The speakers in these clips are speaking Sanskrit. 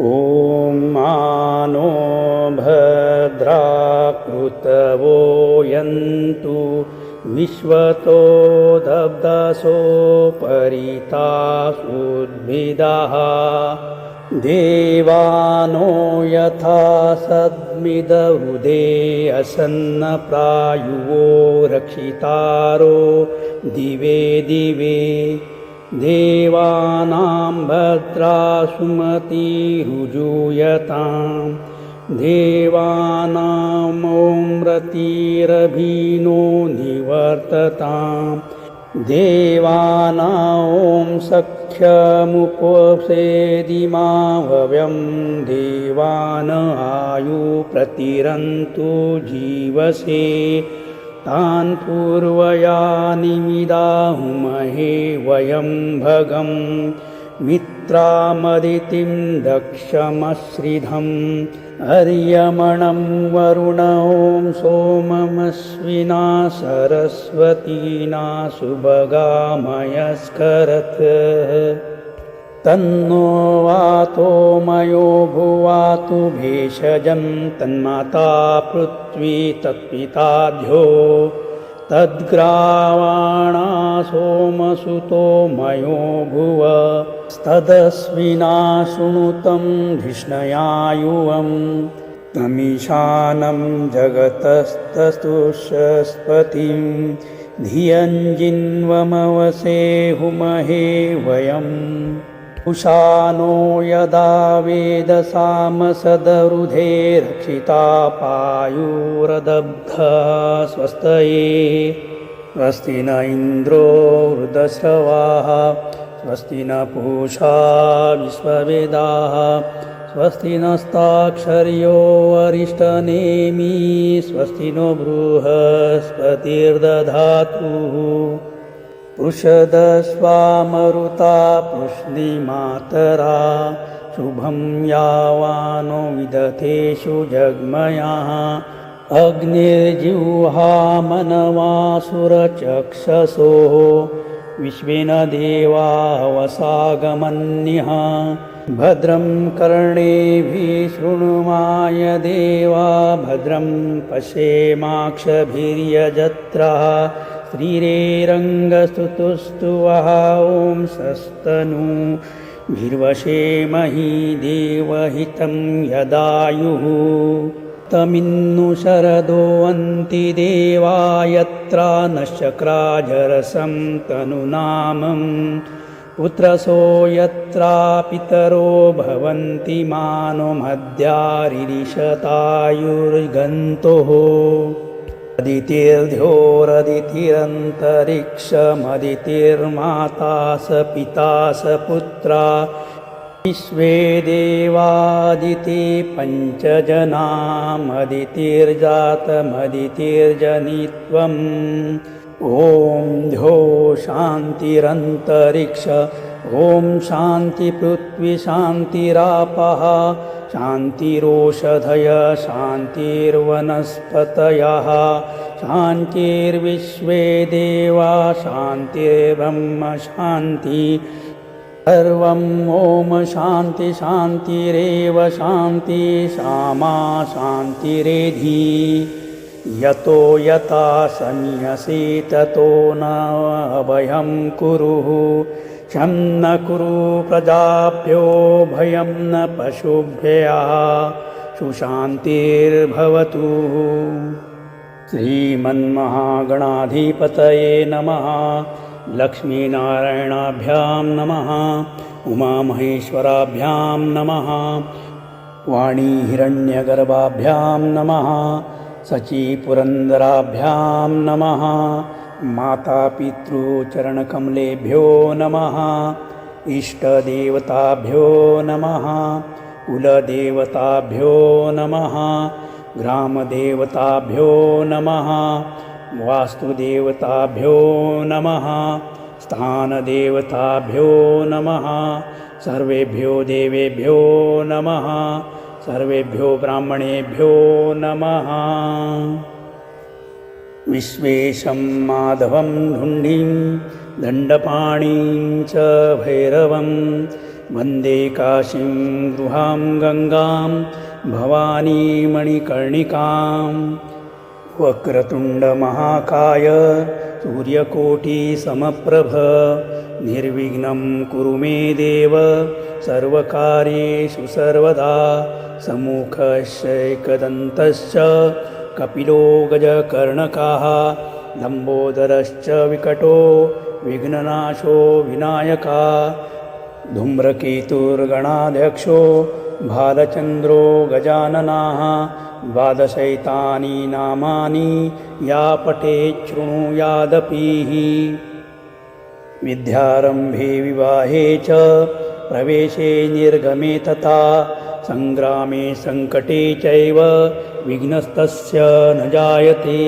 ॐ मानो भद्राकृतवो यन्तु विश्वतो दब्दसोपरितासुद्भिदः देवानो यथा सद्मिदहृदे असन्नप्रायुवो रक्षितारो दिवे दिवे देवानां भद्रा सुमतिरुजूयतां देवानामोम्रतिरभिनो निवर्ततां देवानां सख्यमुपसेदिमावयं देवान आयु प्रतिरन्तु जीवसे तान् पूर्वयानिमिदाहुमहे वयं भगं मित्रामदितिं दक्षमश्रिधम् अर्यमणं वरुण सोममश्विना सरस्वतीना सुभगामयस्करत् तन्नो वातो मयो भुवातु भेषजं तन्माता पृथ्वी तत्पिताध्यो तद्ग्रावाणा सोमसुतो मयो भुव स्तदस्विना शृणुतं धिष्णयायुवं तमीशानं जगतस्तस्तुष्पतिं धियञ्जिन्वमवसे हुमहे वयम् उषानो यदा वेदसामसदरुधे रक्षिता पायुरदब्ध स्वस्तये स्वस्ति न इन्द्रो वृदस्रवाः स्वस्ति न पूषा विश्ववेदाः स्वस्ति नस्ताक्षर्यो अरिष्टनेमि स्वस्ति नो बृहस्पतिर्दधातुः पृषदस्वामरुता पृश्निमातरा शुभं यावानो विदथेषु जग्मयाः। अग्निर्जिह्वामनवासुरचक्षसो विश्वेन देवावसागमन्यः भद्रं कर्णेभिः शृणुमाय देवा भद्रं ॐ सस्तनु। भिर्वशेमहि देवहितं यदायुः। तमिन्नु शरदो अन्ति देवा यत्र नश्चक्राजरसं तनुनामं पुत्रसो यत्रा पितरो भवन्ति मानो मद्यारिरिषतायुर्गन्तोः अदितिर्ध्योरदितिरन्तरिक्षमदितिर्माता स पिता स पुत्रा विश्वे देवादिति पञ्चजनामदितिर्जातमदितिर्जनित्वम्। ॐ ध्यो शान्तिरन्तरिक्ष ॐ शान्तिपृथ्वी शान्तिरापः शान्तिरोषधय शान्तिर्वनस्पतयः शान्तिर्विश्वे देवा शान्तिर्ब्रह्म शान्ति। सर्वं ॐ शान्ति शान्तिरेव शान्ति श्यामा शान्तिरेधि। यतो यथा संयसि ततो न अभयं कुरुः शं न कुरु प्रजाभ्यो भयं न पशुभ्यः सुशान्तिर्भवतु। श्रीमन्महागणाधिपतये नमः लक्ष्मीनारायणाभ्यां नमः उमामहेश्वराभ्यां नमः वाणीहिरण्यगर्भाभ्यां नमः सचीपुरन्दराभ्यां नमः मातापितृचरणकमलेभ्यो नमः इष्टदेवताभ्यो नमः कुलदेवताभ्यो नमः ग्रामदेवताभ्यो नमः वास्तुदेवताभ्यो नमः स्थानदेवताभ्यो नमः सर्वेभ्यो देवेभ्यो नमः सर्वेभ्यो ब्राह्मणेभ्यो नमः विश्वेशं माधवं ढुण्डिं दण्डपाणिं च भैरवं वन्दे काशीं गृहां गङ्गां भवानीमणिकर्णिकां वक्रतुण्डमहाकाय सूर्यकोटिसमप्रभ निर्विघ्नं कुरु मे देव सर्वकार्येषु सर्वदा सम्मुखश्चैकदन्तश्च कपिलो गजकर्णकाः लम्बोदरश्च विकटो विघ्ननाशो विनायका धूम्रकेतुर्गणाध्यक्षो भालचन्द्रो गजाननाः द्वादशैतानि नामानि या पठेत् शृणुयादपीः विद्यारम्भे विवाहे च प्रवेशे निर्गमे तथा सङ्ग्रामे सङ्कटे चैव विघ्नस्तस्य न जायते।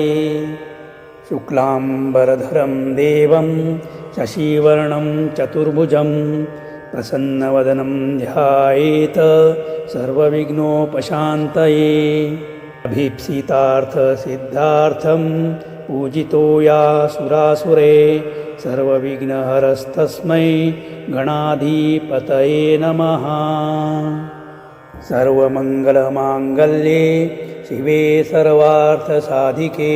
शुक्लाम्बरधरं देवं शशिवर्णं चतुर्भुजं प्रसन्नवदनं ध्यायेत सर्वविघ्नोपशान्तये। अभीप्सितार्थसिद्धार्थं पूजितो या सुरासुरे सर्वविघ्नहरस्तस्मै गणाधिपतये नमः सर्वमङ्गलमाङ्गल्ये शिवे सर्वार्थसाधिके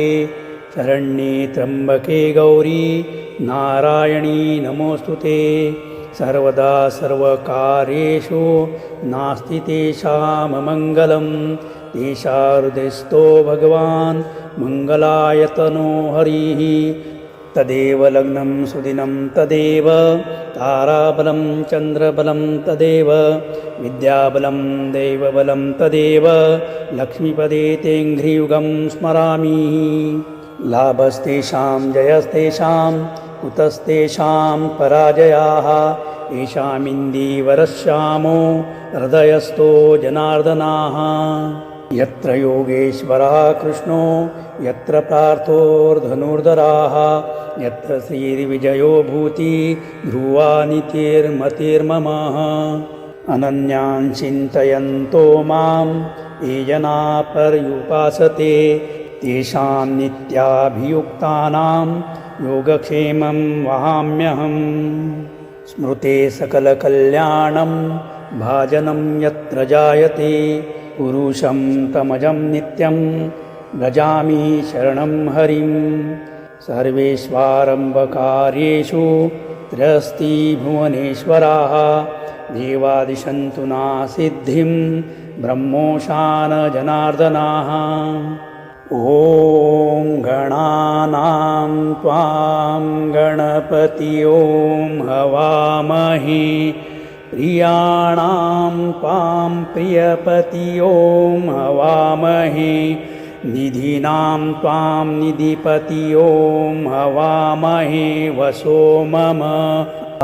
शरण्ये त्र्यम्बके गौरी नारायणी नमोऽस्तु ते। सर्वदा सर्वकार्येषु नास्ति तेषाममङ्गलं तेषाहृदयस्थो भगवान् मङ्गलायतनो हरिः तदेव लग्नं सुदिनं तदेव ताराबलं चन्द्रबलं तदेव विद्याबलं दैवबलं तदेव लक्ष्मीपदे तेङ्घ्रियुगं स्मरामि। लाभस्तेषां जयस्तेषां कुतस्तेषां पराजयाः येषामिन्दीवरश्यामो हृदयस्थो जनार्दनाः यत्र योगेश्वरः कृष्णो यत्र पार्थोर्धनुर्धराः यत्र श्रीर्विजयो भूति ध्रुवा नितिर्मतिर्ममः अनन्यान् चिन्तयन्तो मां ये जना पर्युपासते तेषां नित्याभियुक्तानां योगक्षेमं वहाम्यहम्। स्मृते सकलकल्याणं भाजनं यत्र जायते पुरुषं तमजं नित्यं व्रजामि शरणं हरिं। सर्वेष्वारम्भकार्येषु त्र्यस्ति भुवनेश्वराः देवादिशन्तु नासिद्धिं ब्रह्मोशानजनार्दनाः ॐ गणानां त्वां गणपति ॐ हवामहे प्रियाणां त्वां प्रियपति ॐ हवामहे निधीनां त्वां निधिपति ॐ हवामहे वसो मम।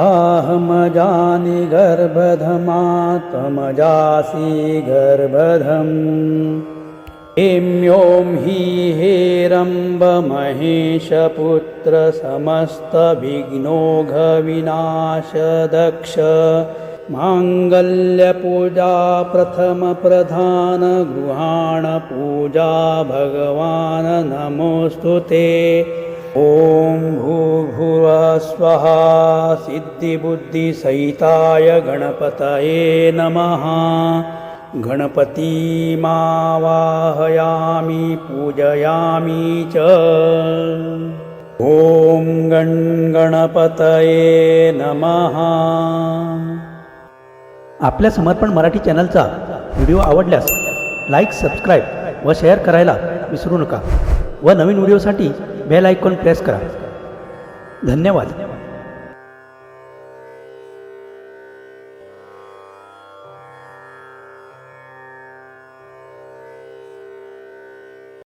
अहमजानि गर्भधमात्मजासि गर्भधम्। हेम्यों हि हेरम्बमहेशपुत्रसमस्तविघ्नोघविनाशदक्ष माङ्गल्यपूजा प्रथमप्रधानगृहाणपूजा भगवान् नमोऽस्तु ते। ॐ भूर्भुवस्वः सिद्धिबुद्धिसहिताय गणपतये नमः। गणपतिमावाहयामि पूजयामि च। ॐ गण गणपतये नमः आपल्या समर्पण मराठी चॅनलचा व्हिडिओ आवडल्यास लाईक सबस्क्राईब व शेअर करायला विसरू नका व नवीन व्हिडिओसाठी बेल आयकॉन प्रेस करा. धन्यवाद.